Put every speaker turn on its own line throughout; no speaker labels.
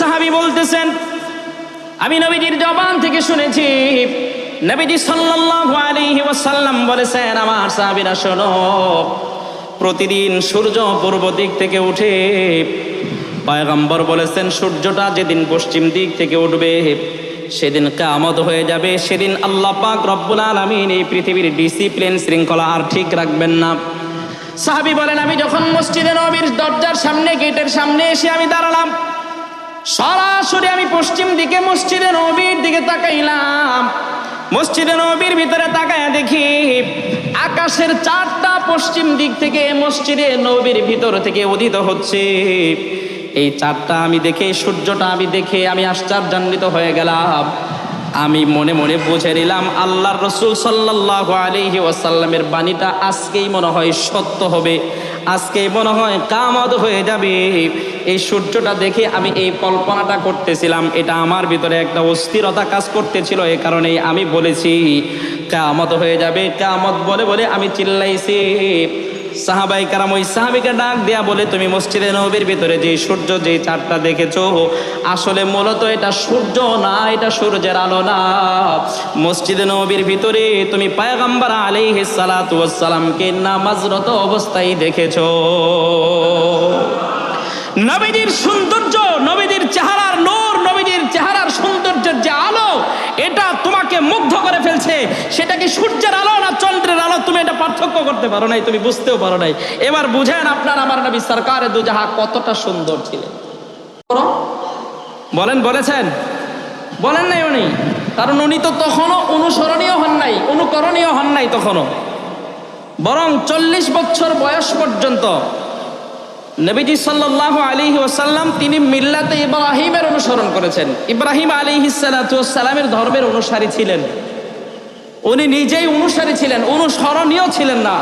সাহাবি বলতেছেন, আমি নবীজির জবান থেকে শুনেছি, নবীজি সাল্লাল্লাহু আলাইহি ওয়াসাল্লাম বলেছেন, আমার সাহাবীরা, শোনো, প্রতিদিন সূর্য পূর্ব দিক থেকে উঠে, পয়গম্বর বলেছেন, সূর্যটা যেদিন পশ্চিম দিক থেকে উঠবে, সেদিন কামত হয়ে যাবে, সেদিন আল্লাহ পাক রব্বুল আলামিন এই পৃথিবীর ডিসিপ্লিন শৃঙ্খলা আর ঠিক রাখবেন না। সাহাবী বলেন, আমি যখন মসজিদে নবীর দরজার সামনে, গেটের সামনে এসে আমি দাঁড়ালাম সরাসরি আমি পশ্চিম দিকে মসজিদে নবীর দিকে তাকাইলাম। মসজিদে নবীর ভিতরে তাকায় দেখি আকাশের চারটা পশ্চিম দিক থেকে মসজিদে নবীর ভিতর থেকে উদিত হচ্ছে। এই চারটা আমি দেখে, সূর্যটা আমি দেখে আমি আশ্চর্যান্বিত হয়ে গেলাম। আমি মনে মনে বুঝে নিলাম, আল্লাহর রসুল সাল্লাহ আলহি ওয়াসাল্লামের বাণীটা আজকেই মনে হয় সত্য হবে। আজকেই মনে হয় কামদ হয়ে যাবে। এই সূর্যটা দেখে আমি এই কল্পনাটা করতেছিলাম। এটা আমার ভিতরে একটা অস্থিরতা কাজ করতেছিল, এ কারণেই আমি বলেছি কামত হয়ে যাবে কামত বলে বলে আমি চিল্লাইছি। সাহাবাই কারাম ওই সাহাবিকে ডাক দেয়া বলে, তুমি মসজিদে নবীর ভিতরে যে সূর্য, যে চারটা দেখেছ, আসলে মূলত এটা সূর্য না, এটা সূর্যের আলো না। মসজিদে নবীর ভিতরে তুমি পায়গাম্বার আলাইহিস সালাতু ওয়াস নামাজরত অবস্থায় দেখেছ। নবীজির সৌন্দর্য নবীজির চেহারার নূর নবীজির চেহারার সৌন্দর্যের যে আলো, এটা তোমাকে মুগ্ধ করে ফেলছে। সেটা কি সূর্যের আলো না চন্দ্রের আলো? তুমি এটা পার্থক্য করতে পারো নাই, তুমি বুঝতেও পারো নাই। এবার বুঝেন আপনার আমার নবী সরকারে দুজাহা কতটা সুন্দর ছিলেন। বলেন, বলেছেন। বলেন নাই উনি। কারণ উনি তো তখনও অনুসরণীয় হন নাই, অনুকরণীয় হন নাই তখনও। বরং চল্লিশ বছর বয়স পর্যন্ত নবীজি সাল্লাহ আলী ওসাল্লাম তিনি মিল্লাতে ইব্রাহিমের অনুসরণ করেছেন। ইব্রাহিম আলী সালামের ধর্মের অনুসারী ছিলেন। উনি নিজেই অনুসারী ছিলেন, অনুসরণীয় ছিলেন না।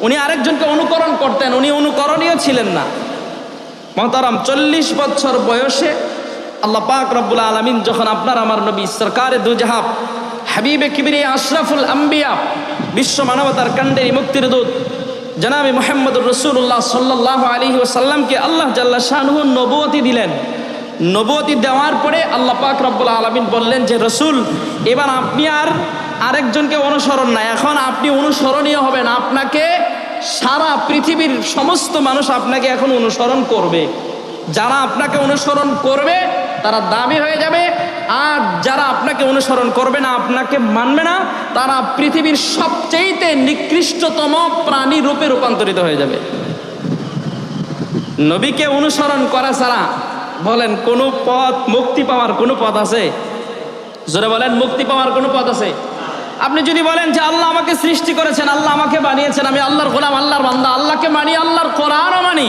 উনি আরেকজনকে অনুকরণ করতেন, উনি অনুকরণীয় ছিলেন না। মহতারাম, চল্লিশ বছর বয়সে আল্লাহ পাক রব্বুল আলমিন যখন আপনার আমার নবী সরকারে দুজাহাব, হাবিবে কিবিরি আশরাফুল আম্বিয়া, বিশ্ব মানবতার কাণ্ডের মুক্তির দূত জনাবি মোহাম্মদ রসুল্লাহ সাল্লাহ আলী ওসাল্লামকে আল্লাহ জাল্লা শাহনুহ নবতী দিলেন। নবতী দেওয়ার পরে আল্লাহ পাক রব্বুল আলমিন বললেন যে, রসুল, এবার আপনি আর আরেকজনকে অনুসরণ নাই। এখন আপনি অনুসরণীয় হবেন। আপনাকে সারা পৃথিবীর সমস্ত মানুষ আপনাকে এখন অনুসরণ করবে। যারা আপনাকে অনুসরণ করবে, তারা দামি হয়ে যাবে। আর যারা আপনাকে অনুসরণ করবে না, আপনাকে মানবে না, তারা পৃথিবীর সবচেয়েতে নিকৃষ্টতম প্রাণী রূপে রূপান্তরিত হয়ে যাবে। নবীকে অনুসরণ করা ছাড়া, বলেন, কোনো পথ মুক্তি পাওয়ার কোনো পথ আছে? জোরে বলেন, মুক্তি পাওয়ার কোনো পথ আছে? আপনি যদি বলেন যে আল্লাহ আমাকে সৃষ্টি করেছেন, আল্লাহ আমাকে বানিয়েছেন, আমি আল্লাহর গোলাম, আল্লাহর বান্দা, আল্লাহকে মানি, আল্লাহর কোরআনও মানি,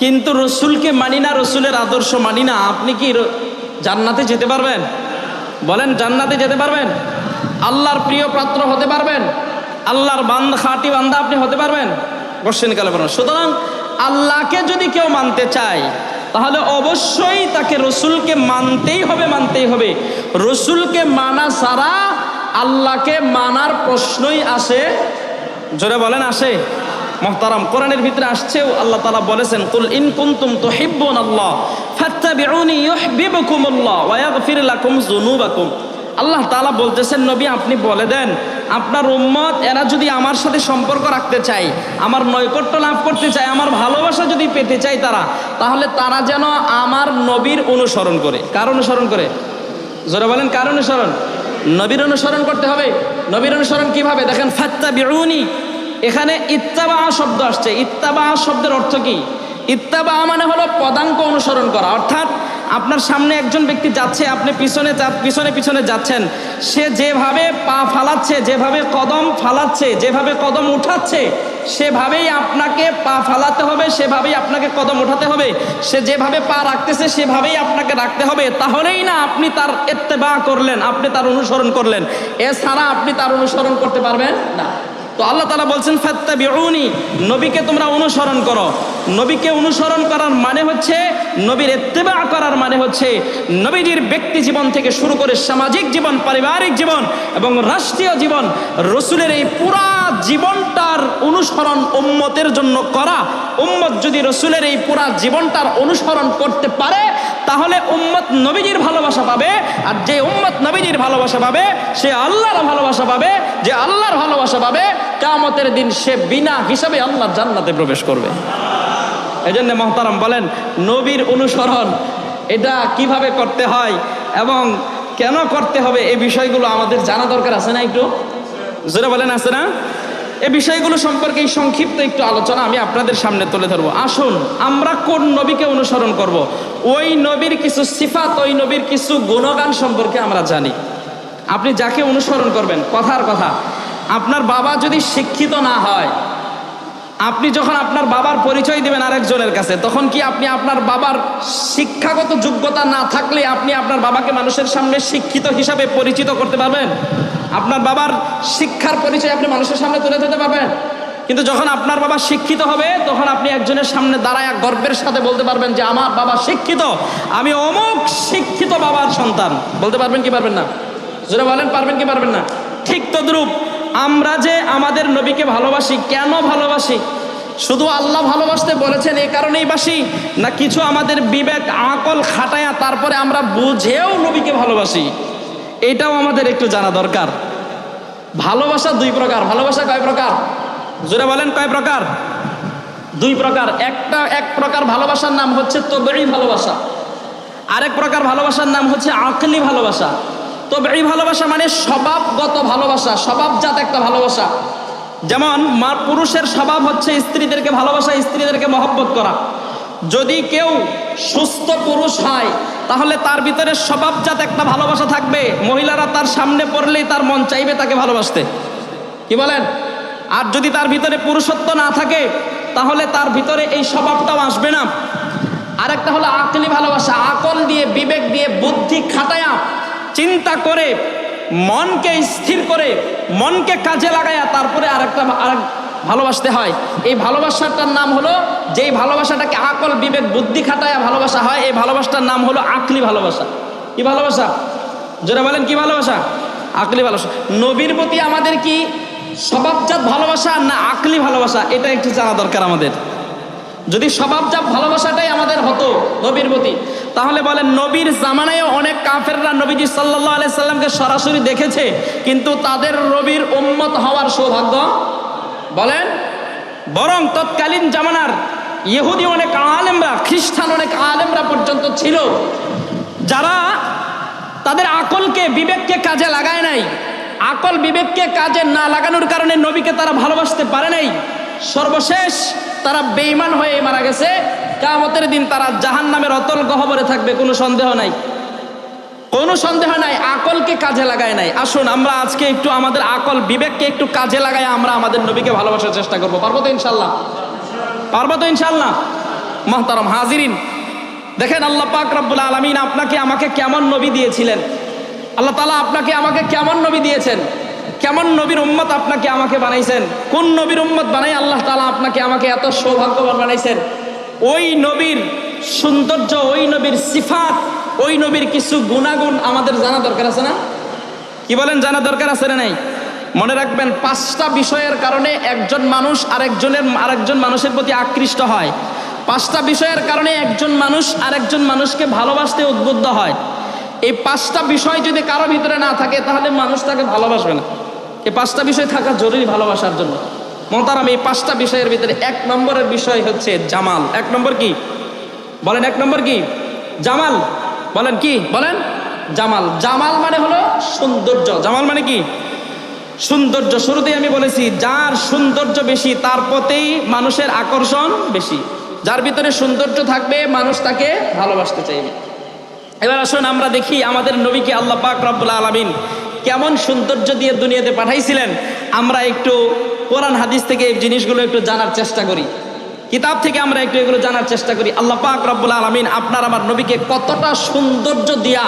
কিন্তু রসুলকে মানি না, রসুলের আদর্শ মানি না, আপনি কি জান্নাতে যেতে পারবেন? বলেন, জান্নাতে যেতে পারবেন? আল্লাহর প্রিয় পাত্র হতে পারবেন? আল্লাহর বান্দা, খাঁটি বান্দা আপনি হতে পারবেন? বসেন কালে পারেন সুতরাং আল্লাহকে যদি কেউ মানতে চায়, তাহলে অবশ্যই তাকে রসুলকে মানতেই হবে মানতেই হবে। রসুলকে মানা ছাড়া আল্লাহকে মানার প্রশ্নই আসে। জোরে বলেন, আসে। মহতারাম, কোরআনের ভিতরে আসছেও আল্লাহ তালা বলেছেন, কুল ইন কুনতুম তুহিব্বুন আল্লাহ ফাত্তাবিউনি ইউহিব্বুকুমুল্লাহ ওয়া ইয়াগফির লাকুম আল্লাহ তাআলা বলতেছেন, নবী, আপনি বলে দেন, আপনার উম্মত, এরা যদি আমার সাথে সম্পর্ক রাখতে চায়, আমার নৈকট্য লাভ করতে চায়, আমার ভালোবাসা যদি পেতে চায় তারা, তাহলে তারা যেন আমার নবীর অনুসরণ করে। কার অনুসরণ করে? জোরে বলেন, কার অনুসরণ? নবীর অনুসরণ করতে হবে। নবীর অনুসরণ কীভাবে? দেখেন ফাত্তা বিউনি এখানে ইত্তাবা শব্দ আসছে। ইত্তাবা শব্দের অর্থ কি? ইত্তাবা মানে হলো পদাঙ্ক অনুসরণ করা। অর্থাৎ আপনার সামনে একজন ব্যক্তি যাচ্ছে, আপনি পিছনে পিছনে পিছনে যাচ্ছেন। সে যেভাবে পা ফালাচ্ছে, যেভাবে কদম ফালাচ্ছে, যেভাবে কদম উঠাচ্ছে, সেভাবেই আপনাকে পা ফালাতে হবে, সেভাবেই আপনাকে কদম উঠাতে হবে। সে যেভাবে পা রাখতেছে, সেভাবেই আপনাকে রাখতে হবে। তাহলেই না আপনি তার এত্তেবা করলেন, আপনি তার অনুসরণ করলেন। এছাড়া আপনি তার অনুসরণ করতে পারবেন না। তো আল্লাহ তালা বলছেন ফাত্তা বিউনি নবীকে তোমরা অনুসরণ করো। নবীকে অনুসরণ করার মানে হচ্ছে, নবীর এত্তেবা করার মানে হচ্ছে, নবীজির ব্যক্তি জীবন থেকে শুরু করে সামাজিক জীবন, পারিবারিক জীবন এবং রাষ্ট্রীয় জীবন, রসুলের এই পুরা জীবনটার অনুসরণ উম্মতের জন্য করা। উম্মত যদি রসুলের এই পুরা জীবনটার অনুসরণ করতে পারে উম্মত নবীজির ভালোবাসা পাবে, আর যে উম্মত নবীজির ভালোবাসা পাবে, সে আল্লাহর ভালোবাসা পাবে, যে আল্লাহর ভালোবাসা পাবে কামতের দিন সে বিনা হিসাবে আল্লাহর জান্নাতে প্রবেশ করবে। এই জন্য মহতারাম বলেন, নবীর অনুসরণ, এটা কীভাবে করতে হয় এবং কেন করতে হবে, এই বিষয়গুলো আমাদের জানা দরকার আছে না একটু? জোরে বলেন, আছে না? এই বিষয়গুলো সম্পর্কে এই সংক্ষিপ্ত একটু আলোচনা আমি আপনাদের সামনে তুলে ধরবো। আসুন, আমরা কোন নবীকে অনুসরণ করব। ওই নবীর কিছু সিফাত, ওই নবীর কিছু গুণগান সম্পর্কে আমরা জানি। আপনি যাকে অনুসরণ করবেন, কথার কথা। আপনার বাবা যদি শিক্ষিত না হয়, আপনি যখন আপনার বাবার পরিচয় দিবেন আরেকজনের কাছে, তখন কি আপনি আপনার বাবার শিক্ষাগত যোগ্যতা না থাকলে আপনি আপনার বাবাকে মানুষের সামনে শিক্ষিত হিসাবে পরিচিত করতে পারবেন? আপনার বাবার শিক্ষার পরিচয় আপনি মানুষের সামনে তুলে ধরতে পারবেন। কিন্তু যখন আপনার বাবা শিক্ষিত হবে, তখন আপনি একজনের সামনে দাঁড়ায় গর্বের সাথে বলতে পারবেন যে, আমার বাবা শিক্ষিত, আমি অমুক শিক্ষিত বাবার সন্তান। বলতে পারবেন কি পারবেন না? যারা বলেন, পারবেন কি পারবেন না? ঠিক তদ্রূপ, আমরা যে আমাদের নবীকে ভালোবাসি, কেন ভালোবাসি? শুধু আল্লাহ ভালোবাসতে বলেছেন এই কারণেই বাসি না কিছু আমাদের বিবেক, আকল খাটায়া তারপরে আমরা বুঝেও নবীকে ভালোবাসি? এটাও আমাদের একটু জানা দরকার। ভালোবাসা দুই প্রকার। ভালোবাসা কয় প্রকার? জোরে বলেন, কয় প্রকার? দুই প্রকার। একটা, এক প্রকার ভালোবাসার নাম হচ্ছে তবেই ভালোবাসা। আরেক প্রকার ভালোবাসার নাম হচ্ছে আকলি ভালোবাসা। তবে এই ভালোবাসা মানে স্বভাবগত ভালোবাসা, স্বভাবজাত একটা ভালোবাসা। যেমন, মা পুরুষের স্বভাব হচ্ছে স্ত্রীদেরকে ভালোবাসা, স্ত্রীদেরকে মহব্বত করা। যদি কেউ সুস্থ পুরুষ হয় তাহলে তার ভিতরে স্বভাবজাত একটা ভালোবাসা থাকবে। মহিলারা তার সামনে পড়লেই তার মন চাইবে তাকে ভালোবাসতে। কি বলেন? আর যদি তার ভিতরে পুরুষত্ব না থাকে, তাহলে তার ভিতরে এই স্বভাবটাও আসবে না। আরেকটা হলো আকলি ভালোবাসা। আকল দিয়ে, বিবেক দিয়ে, বুদ্ধি খাটায়া, চিন্তা করে, মনকে স্থির করে, মনকে কাজে লাগায়া, তারপরে আরেকটা, আরেক ভালোবাসতে হয়। এই ভালোবাসাটার নাম হলো, যেই ভালোবাসাটাকে আকল, বিবেক, বুদ্ধি খাটায়া ভালোবাসা হয়, এই ভালোবাসাটার নাম হলো আকলি ভালোবাসা। কি ভালোবাসা? জোরে বলেন, কি ভালোবাসা? আকলি ভালোবাসা। নবীর প্রতি আমাদের কি স্বভাবজাত ভালোবাসা না আকলি ভালোবাসা? এটা একটু জানা দরকার আমাদের। যদি স্বভাবজাত ভালোবাসাটাই আমাদের হতো নবীর প্রতি, তাহলে বলেন নবীর জামানায় অনেক কাফেররা নবীজি সাল্লাহ আলাই সাল্লামকে সরাসরি দেখেছে, কিন্তু তাদের নবীর উম্মত হওয়ার সৌভাগ্য বলেন, বরং তৎকালীন জামানার ইহুদি অনেক আলেমরা, খ্রিস্টান অনেক আলেমরা পর্যন্ত ছিল, যারা তাদের আকলকে, বিবেককে কাজে লাগায় নাই। আকল বিবেককে কাজে না লাগানোর কারণে নবীকে তারা ভালোবাসতে পারে নাই। সর্বশেষ তারা বেইমান হয়ে মারা গেছে। কামতের দিন তারা জাহান নামের অতল গহবরে থাকবে, কোনো সন্দেহ নাই। কোনো সন্দেহ নাই, আকলকে কাজে লাগায় নাই। আসুন, আমরা আজকে একটু আমাদের আকল বিবেককে একটু কাজে লাগাই আমরা আমাদের নবীকে ভালোবাসার চেষ্টা করব। পারব তো ইনশাল্লাহ পারব তো ইনশাল্লাহ মহতারম হাজিরিন, দেখেন আল্লাহ পাক রব্বুল আলমিন আপনাকে আমাকে কেমন নবী দিয়েছিলেন? আল্লাহ তালা আপনাকে আমাকে কেমন নবী দিয়েছেন? কেমন নবীর উম্মত আপনাকে আমাকে বানাইছেন? কোন নবীর উম্মত বানাই আল্লাহ তালা আপনাকে আমাকে এত সৌভাগ্যবান বানাইছেন? ওই নবীর সৌন্দর্য, ওই নবীর সিফাত ওই নবীর কিছু গুণাগুণ আমাদের জানা দরকার আছে না? কি বলেন, জানা দরকার আছে না নাই? মনে রাখবেন, পাঁচটা বিষয়ের কারণে একজন মানুষ আরেকজনের, আরেকজন মানুষের প্রতি আকৃষ্ট হয়। পাঁচটা বিষয়ের কারণে একজন মানুষ আরেকজন মানুষকে ভালোবাসতে উদ্বুদ্ধ হয়। এই পাঁচটা বিষয় যদি কারও ভিতরে না থাকে, তাহলে মানুষ তাকে ভালোবাসবে না। এই পাঁচটা বিষয় থাকা জরুরি ভালোবাসার জন্য। মতারাম এই পাঁচটা বিষয়ের ভিতরে এক নম্বরের বিষয় হচ্ছে জামাল। এক নম্বর কি? বলেন, এক নম্বর কি? জামাল। বলেন কি? বলেন? জামাল। জামাল মানে হলো সৌন্দর্য। জামাল মানে কি? সৌন্দর্য। শুরুতেই আমি বলেছি, যার সৌন্দর্য বেশি, তার প্রতি মানুষের আকর্ষণ বেশি। যার ভিতরে সৌন্দর্য থাকবে, মানুষ তাকে ভালোবাসতে চাইবে। এবার আসুন আমরা দেখি আমাদের নবীকে আল্লাহ পাক রব্বুল আলমিন কেমন সৌন্দর্য দিয়ে দুনিয়াতে পাঠাইছিলেন। আমরা একটু কোরআন, হাদিস থেকে এই জিনিসগুলো একটু জানার চেষ্টা করি। কিতাব থেকে আমরা একটু এগুলো জানার চেষ্টা করি। আল্লাহ পাক রব্বুল আলমিন আপনার আমার নবীকে কতটা সৌন্দর্য দিয়া,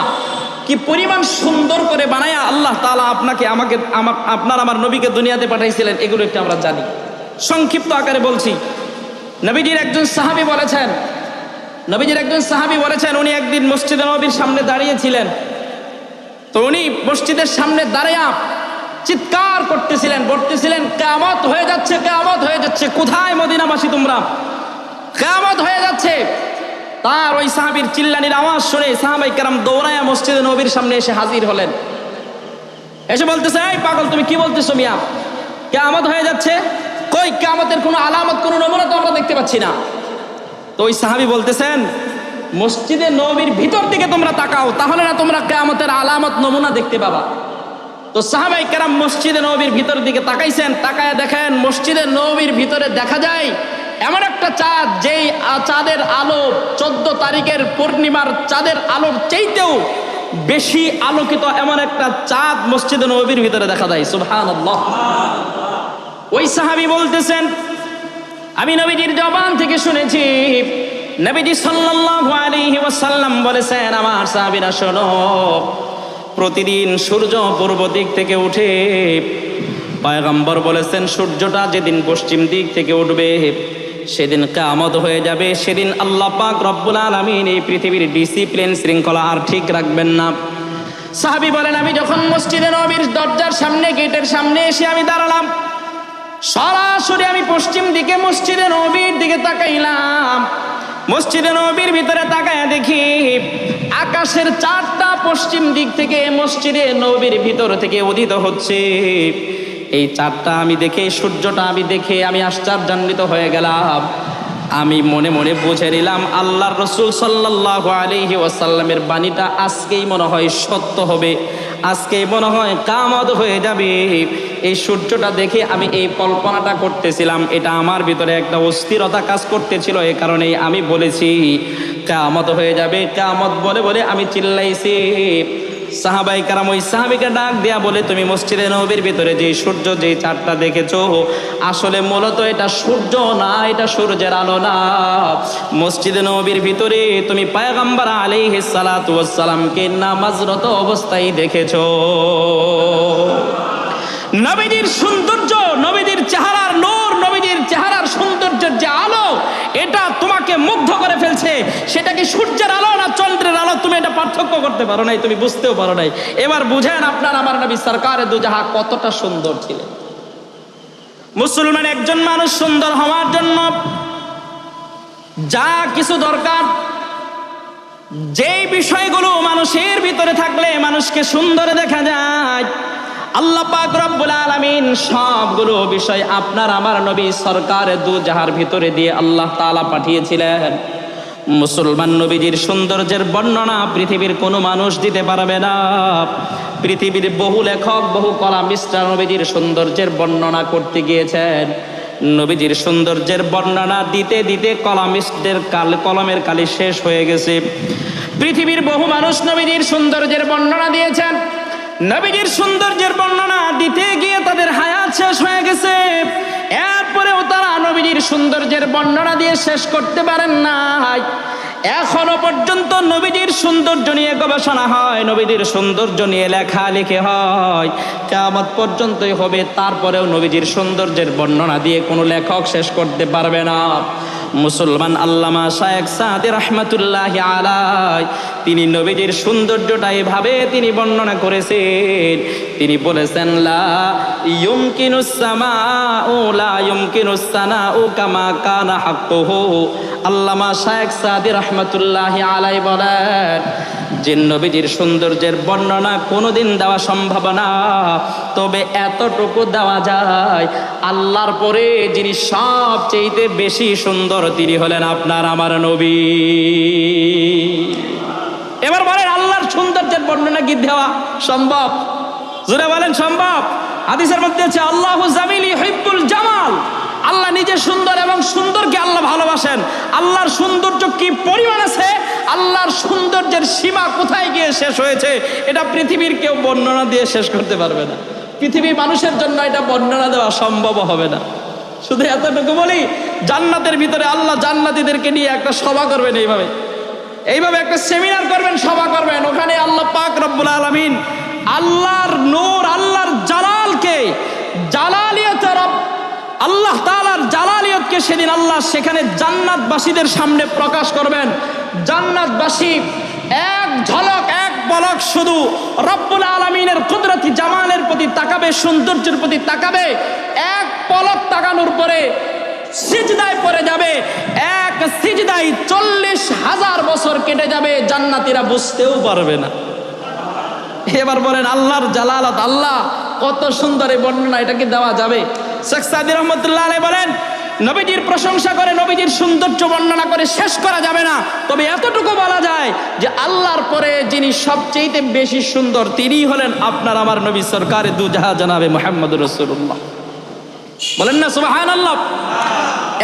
কি পরিমাণ সুন্দর করে বানায়া আল্লাহ তালা আপনাকে আমাকে আপনার আমার নবীকে দুনিয়াতে পাঠাইছিলেন, এগুলো একটু আমরা জানি। সংক্ষিপ্ত আকারে বলছি। নবীজির একজন সাহাবি বলেছেন, নবীজির একজন সাহাবি বলেছেন, উনি একদিন মসজিদে নবীর সামনে দাঁড়িয়েছিলেন। তো উনি মসজিদের সামনে দাঁড়িয়ে চিৎকার করতেছিলেন, বলতেছিলেন কেমত হয়ে যাচ্ছে কেমত হয়ে যাচ্ছে, কোথায় মদিনাবাসী তোমরা? কেমত হয়ে যাচ্ছে। তার ওই সাহাবির চিল্লানির আওয়াজ শুনে সাহাবাই কারাম দৌড়ায়া মসজিদে নবীর সামনে এসে হাজির হলেন। এসে বলতেছে, এই পাগল, তুমি কি বলতেছো মিয়া? কেয়ামত হয়ে যাচ্ছে? কই, কেয়ামতের কোনো আলামত, কোনো নমুনা তো আমরা দেখতে পাচ্ছি না। তো ওই সাহাবি বলতেছেন, মসজিদে নবীর ভিতর দিকে তোমরা তাকাও, তাহলে না তোমরা কেয়ামতের আলামত, নমুনা দেখতে পাবা। তো সাহাবাই কেরাম মসজিদে নবীর ভিতর দিকে তাকাইছেন, তাকায় দেখেন মসজিদে নবীর ভিতরে দেখা যায় এমন একটা চাঁদ, যেই চাঁদের আলো চোদ্দ তারিখের পূর্ণিমার চাঁদের আলোর চাইতেও বেশি আলোকিত এমন একটা চাঁদ মসজিদে নবীর ভিতরে দেখা যায়। সুবহান ওই সাহাবি বলতেছেন, আমি নবীজির জবান থেকে শুনেছি, নবীজি সাল্লাল্লাহু আলাইহি ওয়াসাল্লাম বলেছেন, আমার সাহাবীরা, শোনো প্রতিদিন সূর্য পূর্ব দিক থেকে উঠে, পয়গম্বর বলেছেন, সূর্যটা যেদিন পশ্চিম দিক থেকে উঠবে, সেদিন কামত হয়ে যাবে। সেদিন আল্লাহ পাক রব্বুল আলামিন এই পৃথিবীর ডিসিপ্লিন শৃঙ্খলা আর ঠিক রাখবেন না। সাহাবী বলেন, আমি যখন মসজিদে নবীর দরজার সামনে, গেটের সামনে এসে আমি দাঁড়ালাম, সরাসরি আমি পশ্চিম দিকে মসজিদে নবীর দিকে তাকাইলাম। মসজিদে নবীর ভিতরে তাকায় দেখি আকাশের চারটা পশ্চিম দিক থেকে মসজিদে নবীর ভিতর থেকে উদিত হচ্ছে। এই চারটা আমি দেখে, সূর্যটা আমি দেখে আমি আশ্চর্যান্বিত হয়ে গেলাম। আমি মনে মনে বুঝে নিলাম, আল্লাহর রসুল সাল্লাহ আলহি ওয়াসাল্লামের বাণীটা আজকেই মনে হয় সত্য হবে। আজকেই মনে হয় কামদ হয়ে যাবে। এই সূর্যটা দেখে আমি এই কল্পনাটা করতেছিলাম। এটা আমার ভিতরে একটা অস্থিরতা কাজ করতেছিল এই কারণেই আমি বলেছি, কামত হয়ে যাবে। কামত বলে বলে আমি চিল্লাইছি। সাহাবাই কারাম ওই সাহাবিকে ডাক দেয়া বলে, তুমি মসজিদে নবীর ভিতরে যে সূর্য, যে চারটা দেখেছ, আসলে মূলত এটা সূর্য না, এটা সূর্যের আলো না। মসজিদে নবীর ভিতরে তুমি পায়গাম্বার ওয়াস সালামকে নামাজরত অবস্থায় দেখেছ। নবীজির সৌন্দর্য, নবীজির চেহারার নূর, নবীজির চেহারার সৌন্দর্যের যে আলো, এটা তোমাকে মুগ্ধ করে ফেলছে। সেটা কি সূর্যের আলো না চন্দ্রের আলো? তুমি এটা পার্থক্য করতে পারো নাই, তুমি বুঝতেও পারো নাই। এবার বুঝেন আপনার আমার নবী সরকারের দুজাহা কতটা সুন্দর ছিলেন। মুসলমান একজন মানুষ সুন্দর হওয়ার জন্য যা কিছু দরকার, যেই বিষয়গুলো মানুষের ভিতরে থাকলে মানুষকে সুন্দর দেখা যায় আল্লাহ পাক রব্বুল আলামিন সবগুলো বিষয় আপনার আমার নবী সরকারের দু জাহার ভিতরে দিয়ে আল্লাহ তাআলা পাঠিয়েছিলেন। মুসলমান নবীজির সৌন্দর্যের বর্ণনা পৃথিবীর কোনো মানুষ দিতে পারবে না। পৃথিবীর বহু লেখক, বহু কলামিস্টার নবীজির সৌন্দর্যের বর্ণনা করতে গিয়েছেন। নবীজির সৌন্দর্যের বর্ণনা দিতে দিতে কলামিস্টদের কাল কলমের কালি শেষ হয়ে গেছে। পৃথিবীর বহু মানুষ নবীজির সৌন্দর্যের বর্ণনা দিয়েছেন। নবীজির সৌন্দর্যের বর্ণনা দিতে গিয়ে তাদের হায়াত শেষ হয়ে গেছে। এরপরেও তারা নবীজির সৌন্দর্যের বর্ণনা দিয়ে শেষ করতে পারেন নাই। এখনও পর্যন্ত নবীজির সৌন্দর্য নিয়ে গবেষণা হয়, নবীজির সৌন্দর্য নিয়ে লেখা লিখে হয়। কেমন পর্যন্তই হবে, তারপরেও নবীজির সৌন্দর্যের বর্ণনা দিয়ে কোনো লেখক শেষ করতে পারবে না। মুসলমান আল্লামা শায়েক সাদি রহমতুল্লাহ আলাই তিনি নবীজির সৌন্দর্যটা এভাবে তিনি বর্ণনা করেছেন। তিনি বলেছেন, লা ইয়ুমকিনুস ও লা ইয়ুমকিনুস ও কামা কানা হাক্কুহু। আল্লামা শায়েক সাদি রহমতুল্লাহ আলাই বলেন, যে নবীজির সৌন্দর্যের বর্ণনা কোনোদিন দেওয়া সম্ভব না। তবে এতটুকু দেওয়া যায়, আল্লাহর পরে যিনি সবচেয়ে বেশি সুন্দর, তিনি হলেন আপনার আমার নবী। এবার বলেন, আল্লাহর সৌন্দর্যের বর্ণনা কি দেওয়া সম্ভব? জুড়ে বলেন, সম্ভব। হাদিসের মধ্যে আছে, আল্লাহ জামিলি হিব্বুল জামাল। আল্লাহ নিজে সুন্দর এবং সুন্দরকে আল্লাহ ভালোবাসেন। আল্লাহর সৌন্দর্য কি পরিমাণ আছে? আল্লাহর সৌন্দর্যের সীমা কোথায় গিয়ে শেষ হয়েছে? এটা পৃথিবীর কেউ বর্ণনা দিয়ে শেষ করতে পারবে না। পৃথিবীর মানুষের জন্য এটা বর্ণনা দেওয়া সম্ভব হবে না। শুধু এতটুকু বলি, জান্নাতের ভিতরে আল্লাহ জান্নাতীদেরকে নিয়ে একটা সভা করবেন এইভাবে। এইভাবে একটা সেমিনার করবেন, সভা করবেন। ওখানে আল্লাহ পাক রব্বুল আলমিন আল্লাহর নূর, আল্লাহর জালালকে জালালিয়ত রব আল্লাহ তালার জালালিয়তকে সেদিন আল্লাহ সেখানে জান্নাতবাসীদের সামনে প্রকাশ করবেন। জান্নাতবাসী এক ঝলক, এক পলক শুধু রব্বুল আলমিনের কুদরতি জামানের প্রতি তাকাবে, সৌন্দর্যের প্রতি তাকাবে, এক পলক তাকানোর পরে সিজদায় পড়ে যাবে, এক সিজদায় চল্লিশ হাজার বছর কেটে যাবে, জান্নাতীরা বুঝতেও পারবে না। এবার বলেন, আল্লাহর জালালাত, আল্লাহ কত সুন্দর এই বর্ণনা এটা কি দেওয়া যাবে। শেখ সাদি রহমতুল্লাহ আলাই বলেন, নবীজির প্রশংসা করে, নবীজির সৌন্দর্য বর্ণনা করে শেষ করা যাবে না। তবে এতটুকু বলা যায় যে আল্লাহর পরে যিনি সবচেয়ে বেশি সুন্দর, তিনিই হলেন আপনার আমার নবী সরকার দু জাহা জানাবে মোহাম্মদ রসুল্লাহ বলেন না সুবাহান আল্লাহ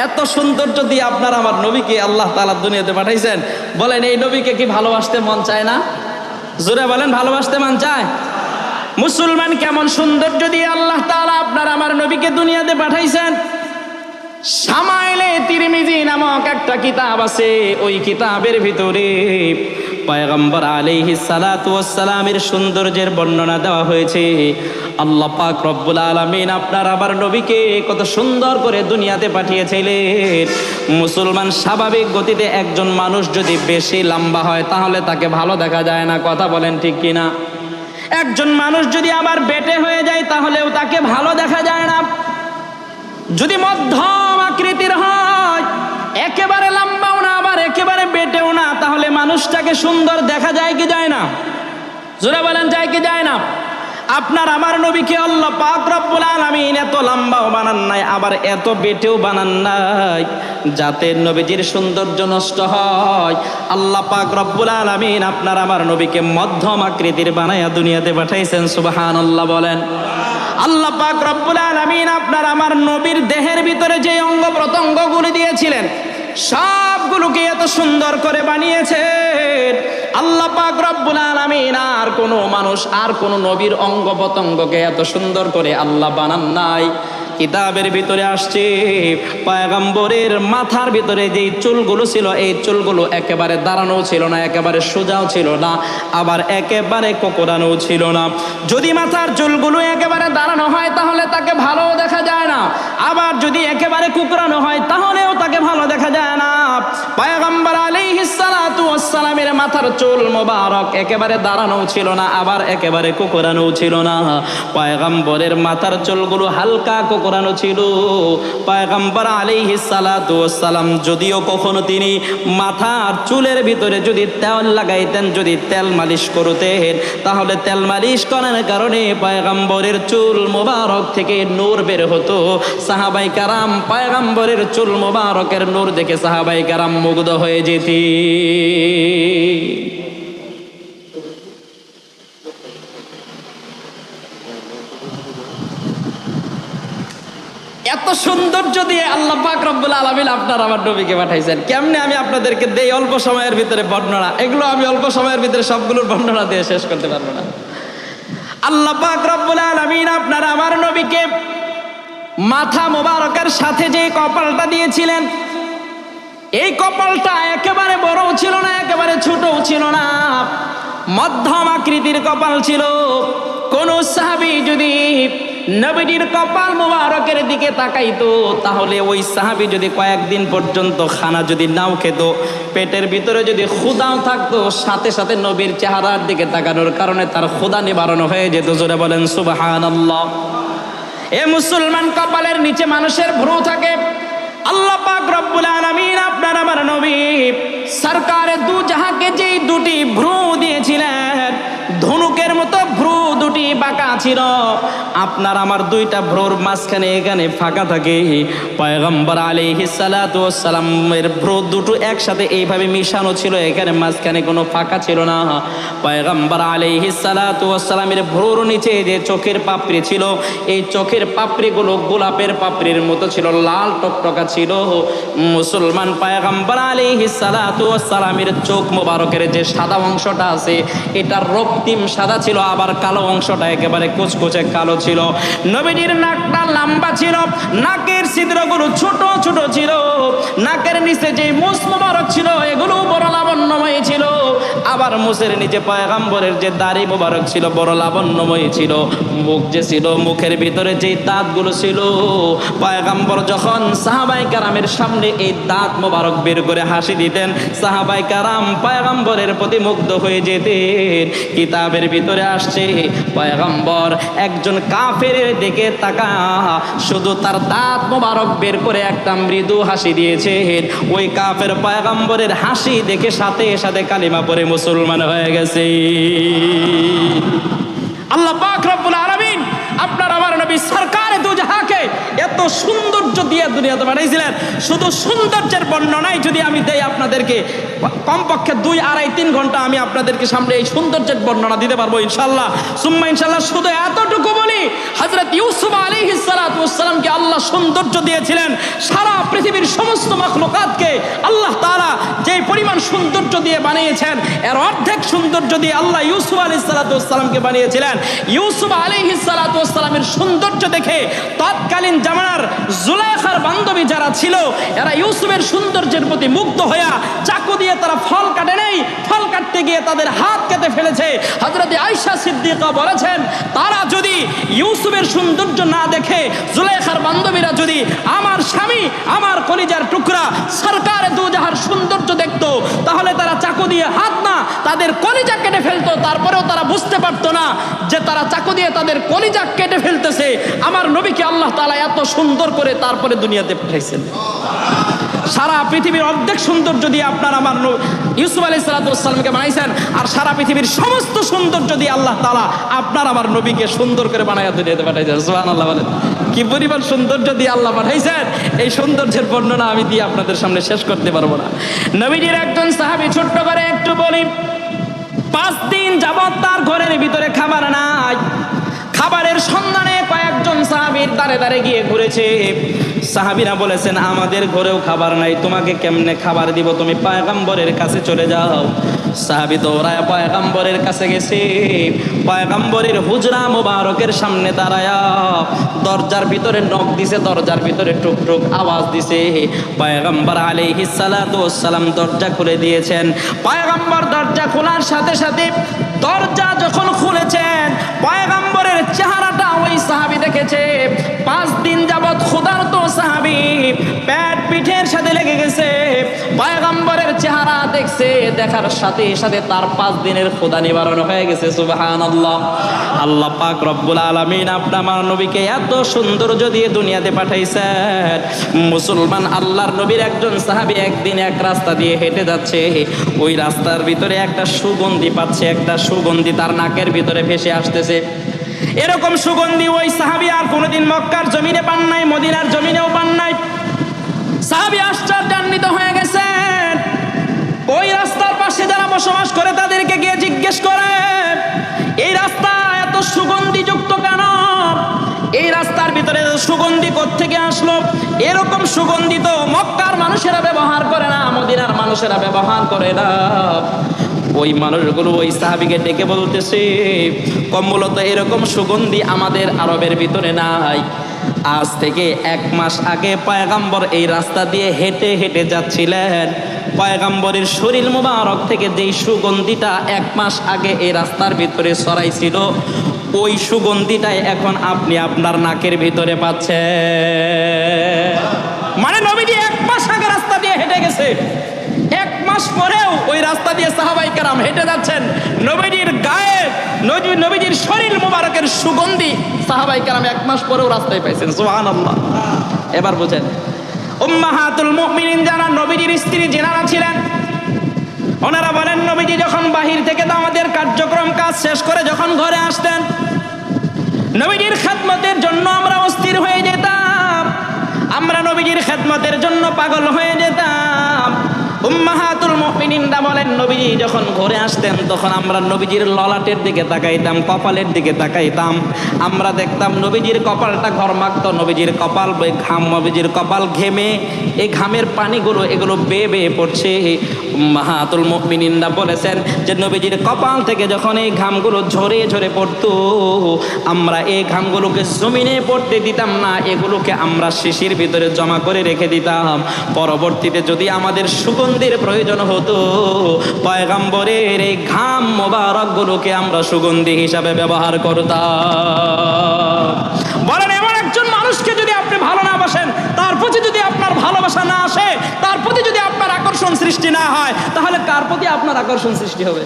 এত সৌন্দর্য দিয়ে আপনার আমার নবীকে আল্লাহ তালা দুনিয়াতে পাঠাইছেন। বলেন, এই নবীকে কি ভালোবাসতে মন চায় না? জোরে বলেন, ভালোবাসতে মন চায়? মুসলমান কেমন সুন্দর যদি আল্লাহ তাআলা আপনার আমার নবীকে দুনিয়াতে পাঠাইছেন? সামাইলে তিরমিজি নামক একটা কিতাব আছে, ওই কিতাবের ভিতরে পয়গম্বর আলাইহি সালাতু সালামের সৌন্দর্যের বর্ণনা দেওয়া হয়েছে, আল্লাহ পাক রব্বুল আলামিন আপনার আবার নবীকে কত সুন্দর করে দুনিয়াতে পাঠিয়েছিলেন। মুসলমান স্বাভাবিক গতিতে একজন মানুষ যদি বেশি লম্বা হয়, তাহলে তাকে ভালো দেখা যায় না, কথা বলেন ঠিক কিনা? একজন মানুষ যদি আবার বেটে হয়ে যায়, তাহলেও তাকে ভালো দেখা যায় না। যদি মধ্যম আকৃতির হয়, একেবারে লম্বাও না, আবার একেবারে বেটেও না, তাহলে মানুষটাকে সুন্দর দেখা যায় কি যায় না? জোরে বলেন, যায় কি যায় না? আপনার আমার নবীকে আল্লাহ পাক রব্বুল আলামিন এত লম্বাও বানান নাই, আবার এত বেটেও বানান নাই, যাতে নবীজির সৌন্দর্য নষ্ট হয়। আল্লাহ পাক রব্বুল আলামিন আপনার আমার নবীকে মধ্যম আকৃতির বানায়া দুনিয়াতে পাঠাইছেন, সুবহানাল্লাহ বলেন। আল্লাহ পাক রব্বুল আলামিন আপনার আমার নবীর দেহের ভিতরে যে অঙ্গ প্রত্যঙ্গগুলি দিয়েছিলেন সবগুলোকে এত সুন্দর করে বানিয়েছে আল্লাহ পাক রব্বুল আলামিন, আর কোনো মানুষ, আর কোনো নবীর অঙ্গ প্রত্যঙ্গকে এত সুন্দর করে আল্লাহ বানান নাই। কিতাবের ভিতরে আসছে, পয়গম্বরের মাথার ভিতরে যেই চুলগুলো ছিল, এই চুলগুলো একেবারে দাঁড়ানো ছিল না, একেবারে সোজাও ছিল না, আবার একেবারে কোকড়ানো ছিল না। যদি মাথার চুলগুলো একেবারে দাঁড়ানো হয়, তাহলে তাকে ভালো দেখা যায় না। আবার যদি একেবারে কুকরানো হয়, তাহলেও তাকে ভালো দেখা যায় না। পয়গম্বর আলাইহিস সালাতু মাথার চুল মোবারক একেবারে দাঁড়ানো ছিল না, আবার একেবারে কোকড়ানো ছিল না। পয়গম্বরের মাথার চুলগুলো হালকা কোকড়ানো ছিল। পয়গম্বর আলাইহিস সালাতু ওয়াস সালাম যদিও কখনো তিনি মাথার চুলের ভিতরে যদি তেল লাগাইতেন, যদি তেল মালিশ করতেন, তাহলে তেল মালিশ করার কারণে পয়গম্বরের চুল মোবারক থেকে নূর বের হতো। সাহাবাই কারাম পয়গম্বরের চুল মোবারকের নূর দেখে সাহাবাই কারাম মুগ্ধ হয়ে যেতি এত সৌন্দর্য দিয়ে আল্লাহ পাক রব্বুল আলামিন আপনার আমার নবীকে পাঠাইছেন, কেমনে আমি আপনাদেরকে দেই অল্প সময়ের ভিতরে বর্ণনা? এগুলো আমি অল্প সময়ের ভিতরে সবগুলোর বর্ণনা দিয়ে শেষ করতে পারব না। আল্লাহ পাক রব্বুল আলামিন আপনার আমার নবীকে মাথা মোবারকের সাথে যে কপালটা দিয়েছিলেন এই কপালটা একেবারে বড়ও ছিল না, একেবারে ছোটও ছিল না। মধ্যম আকৃতির কপাল ছিল। কোন সাহাবি যদি নবীজির কপাল মোবারকের দিকে তাকাইতো, তাহলে ওই সাহাবি যদি কয়েকদিন পর্যন্ত খানা যদি নাও খেত, পেটের ভিতরে যদি ক্ষুদাও থাকতো, সাথে সাথে নবীর চেহারার দিকে তাকানোর কারণে তার ক্ষুদা নিবারণ হয়ে যেত। জোরে বলেন, সুবহানাল্লাহ। এ মুসলমান কপালের নিচে মানুষের ভ্রু থাকে। আল্লাহ পাক রব্বুল আলামিন আপনার আমার নবী সরকারের দু জাহাকে যেই দুটি ভ্রু দিয়েছিলেন ধনুকের মতো ভ্রু দুটি বাঁকা ছিল। আপনার আমার দুইটা ভ্রুর মাঝখানে এখানে ফাঁকা থাকে। পয়গম্বর আলাইহিস সালাতু ওয়াস সালামের ভ্রু দুটো একসাথে এইভাবে মিশানো ছিল, এখানে মাঝখানে কোনো ফাঁকা ছিল না। পয়গম্বর আলাইহিস সালাতু ওয়াস সালামের ভ্রুর নিচে যে চোখের পাপড়ি ছিল, এই চোখের পাপড়িগুলো গোলাপের পাপড়ির মতো ছিল, লাল টকটকা ছিল। মুসলমান পয়গম্বর আলাইহিস সালাতু ওয়াস সালামের চোখ মোবারকের যে সাদা অংশটা আছে এটা রক্তিম সাদা ছিল, আবার কালো অংশটা একেবারে কুচকুচে কালো ছিল। নবীজির নাকটা লম্বা ছিল, নাকের ছিদ্রগুলো ছোট ছোট ছিল। নাকের নিচে যে মুস ছিল, এগুলো বড় লাবণ্যময় ছিল। আবার মুসের নিচে পয়গাম্বরের যে দাড়ি মোবারক ছিল বড় লাবণ্যময়ী ছিল। মুখ যে ছিল, মুখের ভিতরে যে দাঁতগুলো ছিল। পয়গাম্বর যখন সাহাবাই কারামের সামনে এই দাঁত মোবারক বের করে হাসি দিতেন, সাহাবাই কারাম পয়গাম্বরের প্রতি মুগ্ধ হয়ে যেতেন। কিতাবের ভিতরে আসছে পয়গম্বর। একজন কাফের দিকে তাকা, শুধু তার দাঁত মোবারক বের করে একটা মৃদু হাসি দিয়েছে। ওই কাফের পয়গম্বরের হাসি দেখে সাথে সাথে কালিমা পরে মুসলমান হয়ে গেছে। আল্লাহ পাক রব্বুল আলামিন আপনার, আমার নবী সরকারে এত সৌন্দর্য দিয়ে দুনিয়াতে বানাইছিলেন। শুধু সৌন্দর্যের বর্ণনায় যদি আমি দেই আপনাদেরকে, কমপক্ষে দুই আড়াই তিন ঘণ্টা আমি আপনাদেরকে সামনে এই সৌন্দর্যের বর্ণনা দিতে পারব ইনশাল্লাহ সুম্মা ইনশাল্লাহ শুধু এতটুকু বলি হজরত ইউসুফ আলী হিসালাতামকে আল্লাহ সৌন্দর্য দিয়েছিলেন। সারা পৃথিবীর সমস্ত মখলুকাতকে আল্লাহ তারা যে পরিমাণ সৌন্দর্য দিয়ে বানিয়েছেন, এর অর্ধেক সৌন্দর্য দিয়ে আল্লাহ ইউসুফ আলী সালাতামকে বানিয়েছিলেন। ইউসুফ আলী সালাতামের সৌন্দর্য দেখে তৎকালীন জামানার জুলাইখার বান্ধবী যারা ছিল, এরা ইউসুফের সৌন্দর্যের প্রতি মুগ্ধ হইয়া চাকু দিয়ে তারা ফল কাটে নেই। ফল কাটতে গিয়ে তাদের হাত কেটে ফেলেছে। হজরত আয়সা সিদ্দিকা বলেছেন, তারা যদি ইউসুফের সৌন্দর্য না দেখে, জুলাইখার বান্ধবীরা যদি আমার স্বামী, আমার কলিজার টুকরা সরকারে দুজাহার সৌন্দর্য দেখতো, তাহলে তারা চাকু দিয়ে হাত না তাদের কলিজা কেটে ফেলতো, তারপরেও তারা বুঝতে পারতো না যে তারা চাকু দিয়ে তাদের কলিজা কেটে ফেলতেছে। আমার নবীকে আল্লাহ তালা এত সুন্দর করে তারপরে দুনিয়াতে পাঠাইছেন। সারা পৃথিবীর অর্ধেক সৌন্দর্য দিয়ে আপনার আমার ইউসুফ আলী সালাতামকে বানাইছেন, আর সারা পৃথিবীর সমস্ত সৌন্দর্য দিয়ে আল্লাহ তালা আপনার আমার নবীকে সুন্দর করে বানাইয়া দুনিয়াতে পাঠাইছেন। সোহান আল্লাহ বলেন। কি পরিমাণ সৌন্দর্য দিয়ে আল্লাহ পাঠাইছেন, এই সৌন্দর্যের বর্ণনা আমি দিয়ে আপনাদের সামনে শেষ করতে পারব না। নবীজির একজন সাহাবি ছোট্ট করে একটু বলি পাঁচ দিন যাবত তার ঘরের ভিতরে খাবার নাই। খাবারের সন্ধানে সাহাবির দাঁড়ে দাঁড়ে গিয়ে ঘুরেছে। সাহাবিরা বলেছেন, আমাদের ঘরেও খাবার নাই, তোমাকে কেমনে খাবার দিব? তুমি পায়গাম্বরের কাছে চলে যাও। সাহাবি ওরা পয়গাম্বরের কাছে গেছে। পয়গাম্বরের হুজরা মোবারকের সামনে দাঁড়ায়া দরজার ভিতরে নখ দিছে, দরজার ভিতরে টুক টুক আওয়াজ দিছে। পায়গাম্বর আলাইহিস সালাতু সালাম দরজা খুলে দিয়েছেন। পায়গাম্বর দরজা খোলার সাথে সাথে দরজা যখন খুলেছেন, পয়গাম্বরের চেহারাটা ওই সাহাবি দেখেছে। পাঁচ দিন যাবৎ ক্ষুধার্ত সাহাবি প্যাট পিঠের সাথে লেগে গেছে। পয়গাম্বরের চেহারা দেখছে, দেখার সাথে সাথে তার পাঁচ দিনের ক্ষুধা নিবারণ হয়ে গেছে সুবাহান আল্লাহ আল্লাহ পাক রব্বুল আলমিন আপনার নবীকে এত সৌন্দর্য দিয়ে দুনিয়াতে পাঠাইছেন। মুসলমান আল্লাহর নবীর একজন সাহাবি একদিন এক রাস্তা দিয়ে হেঁটে যাচ্ছে। ওই রাস্তার ভিতরে একটা সুগন্ধি পাচ্ছে, একটা সুগন্ধি তার নাকের ভিতরে ভেসে আসতেছে। এরকম সুগন্ধি ওই সাহাবি আর কোনোদিন মক্কার জমিনে পান নাই, মদিনার জমিনেও পান নাই। সাহাবি আশ্চর্যান্বিত হয়ে গেছেন ওই রাস্তার পাশে যারা বসবাস করে তাদেরকে গিয়ে জিজ্ঞেস করে, এই রাস্তা এত সুগন্ধিযুক্ত কেন? এই রাস্তার ভিতরে সুগন্ধি থেকে আসলো? এরকম সুগন্ধি তো মক্কার মানুষেরা ব্যবহার করে না, মদিনার মানুষেরা ব্যবহার করে না। ওই মানুষগুলো ওই সাহাবিকে ডেকে বলতেছে, কম্বলত এরকম সুগন্ধি আমাদের আরবের ভিতরে নাই। আজ থেকে এক মাস আগে পয়গাম্বর এই রাস্তা দিয়ে হেঁটে হেঁটে যাচ্ছিলেন। পয়গাম্বরের শরীর মোবারক থেকে যেই সুগন্ধিটা এক মাস আগে এই রাস্তার ভিতরে সরাইছিল ওই সুগন্ধিটাই এখন আপনি আপনার নাকের ভিতরে পাচ্ছেন। মানে নবীজি এক মাস আগে রাস্তা দিয়ে হেঁটে গেছে। মাস পরেও ওই রাস্তা দিয়ে সাহাবাই কারাম হেঁটে যাচ্ছেন। নবীজির গায়ে, নবী, নবীজির শরীর মোবারকের সুগন্ধি সাহাবাই কারাম এক মাস পরেও রাস্তায় পাইছেন। সোহান এবার বুঝেন। উম্মাহাতুল মুমিনিন যারা নবীজির স্ত্রী জেনারা ছিলেন, ওনারা বলেন, নবীজি যখন বাহির থেকে তো আমাদের কার্যক্রম কাজ শেষ করে যখন ঘরে আসতেন, নবীজির খেদমতের জন্য আমরা অস্থির হয়ে যেতাম। আমরা নবীজির খেদমতের জন্য পাগল হয়ে যেতাম। উম্মাহাতুল মুমিনিনরা বলেন, নবীজি যখন ঘরে আসতেন, তখন আমরা নবীজির ললাটের দিকে তাকাইতাম, কপালের দিকে তাকাইতাম। আমরা দেখতাম নবীজির কপালটা ঘরমাক্ত, নবীজির কপাল ঘাম, নবীজির কপাল ঘেমে, এই ঘামের পানিগুলো, এগুলো বেয়ে বেয়ে পড়ছে। মাহাতুল মুমিনিনরা বলেছেন যে নবীজির কপাল থেকে যখন এই ঘামগুলো ঝরে ঝরে পড়তো, আমরা এই ঘামগুলোকে জমিনে পড়তে দিতাম না, এগুলোকে আমরা শিশির ভিতরে জমা করে রেখে দিতাম। পরবর্তীতে যদি আমাদের সুগন্ধির প্রয়োজন হতো, পয়গাম্বরের এই ঘাম মোবারকগুলোকে আমরা সুগন্ধি হিসাবে ব্যবহার করতাম। বলেন, এমন একজন মানুষকে যদি আপনি ভালো না বাসেন, তার প্রতি যদি আপনার ভালোবাসা না আসে, তার আকর্ষণ সৃষ্টি না হয়, তাহলে কার প্রতি আপনার আকর্ষণ সৃষ্টি হবে?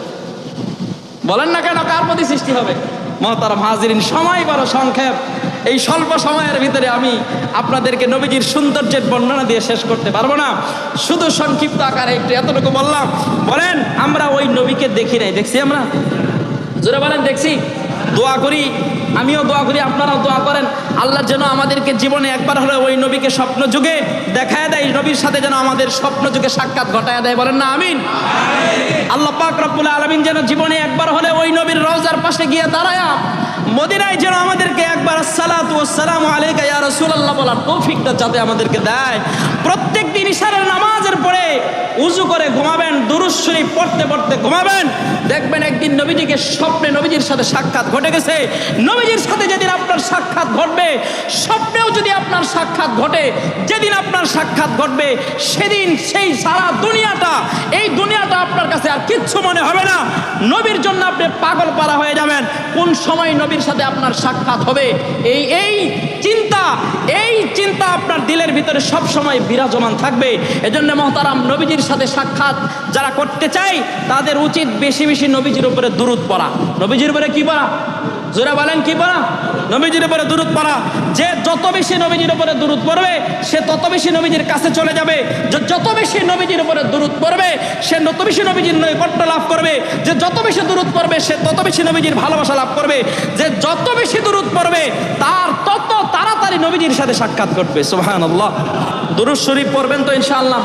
বলেন না কেন কার প্রতি সৃষ্টি হবে? মহতারাম হাজিরিন, সময় বড় সংক্ষেপ। এই স্বল্প সময়ের ভিতরে আমি আপনাদেরকে নবীজির সৌন্দর্যের বর্ণনা দিয়ে শেষ করতে পারব না। শুধু সংক্ষিপ্ত আকারে একটু এতটুকু বললাম। বলেন, আমরা ওই নবীকে দেখি নাই, দেখছি আমরা? জোরে বলেন, দেখছি। দোয়া করি, আমিও দোয়া করি, আপনারাও দোয়া করেন। আল্লাহ যেন আমাদেরকে জীবনে একবার হলে ওই নবীকে স্বপ্ন যুগে দেখায় দেয়, নবীর সাথে যেন আমাদের স্বপ্ন যুগে সাক্ষাৎ ঘটায় দেয়, বলেন না, আমিন। আল্লাহ পাক রব্বুল আলমিন যেন জীবনে একবার হলে ওই নবীর রওজার পাশে গিয়ে দাঁড়ায়, মদিনায় যেন আমাদেরকে একবার সালাতু সালাম আলাইকা ইয়া রাসূলুল্লাহ বলার তৌফিকটা যাতে আমাদেরকে দেয়। প্রত্যেক ইশারের নামাজের পরে উজু করে ঘুমাবেন দুরুজ শরীফ পড়তে পড়তে ঘুমাবেন। দেখবেন একদিন নবীজিকে স্বপ্নে নবীজির সাথে সাক্ষাৎ ঘটে গেছে। নবীজির সাথে যেদিন আপনার সাক্ষাৎ ঘটবে, স্বপ্নেও যদি আপনার সাক্ষাৎ ঘটে, যেদিন আপনার সাক্ষাৎ ঘটবে, সেদিন সেই সারা দুনিয়াটা, এই দুনিয়াটা আপনার কাছে আর কিচ্ছু মনে হবে না। নবীর জন্য আপনি পাগল পারা হয়ে যাবেন। কোন সময় নবীর সাথে আপনার সাক্ষাৎ হবে? এই এই চিন্তা এই চিন্তা আপনার দিলের ভিতরে সব সময় বিরাজমান থাকবে। এজন্য মহতারাম নবীজির সাথে সাক্ষাৎ যারা করতে চায়, তাদের উচিত বেশি বেশি নবীজির উপরে দূরত পড়া। নবীজির উপরে কি পড়া? জোরা বলেন, কি পড়া? নবীজির উপরে দূরত পড়া। যে যত বেশি নবীজির উপরে দূরত পড়বে, সে তত বেশি নবীজির কাছে চলে যাবে। যে যত বেশি নবীজির উপরে দূরত পড়বে, সে তত বেশি নবীজির নৈকট্য লাভ করবে। যে যত বেশি দূরত পড়বে, সে তত বেশি নবীজির ভালোবাসা লাভ করবে। যে যত বেশি দূরত পড়বে, তার তাড়াতাড়ি নবীজির সাথে সাক্ষাৎ করবে সোহান আল্লাহ দুরুজ শরীফ পড়বেন তো ইনশাল্লাহ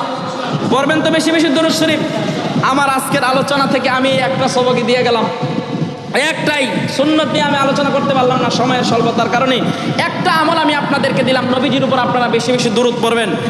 পড়বেন তো বেশি বেশি দুরুজ শরীফ? আমার আজকের আলোচনা থেকে আমি একটা সবকি দিয়ে গেলাম। একটাই সুন্নত নিয়ে আমি আলোচনা করতে পারলাম না, সময়ের স্বল্পতার কারণে। একটা আমল আমি আপনাদেরকে দিলাম, নবীজির উপর আপনারা বেশি বেশি দূরত পড়বেন।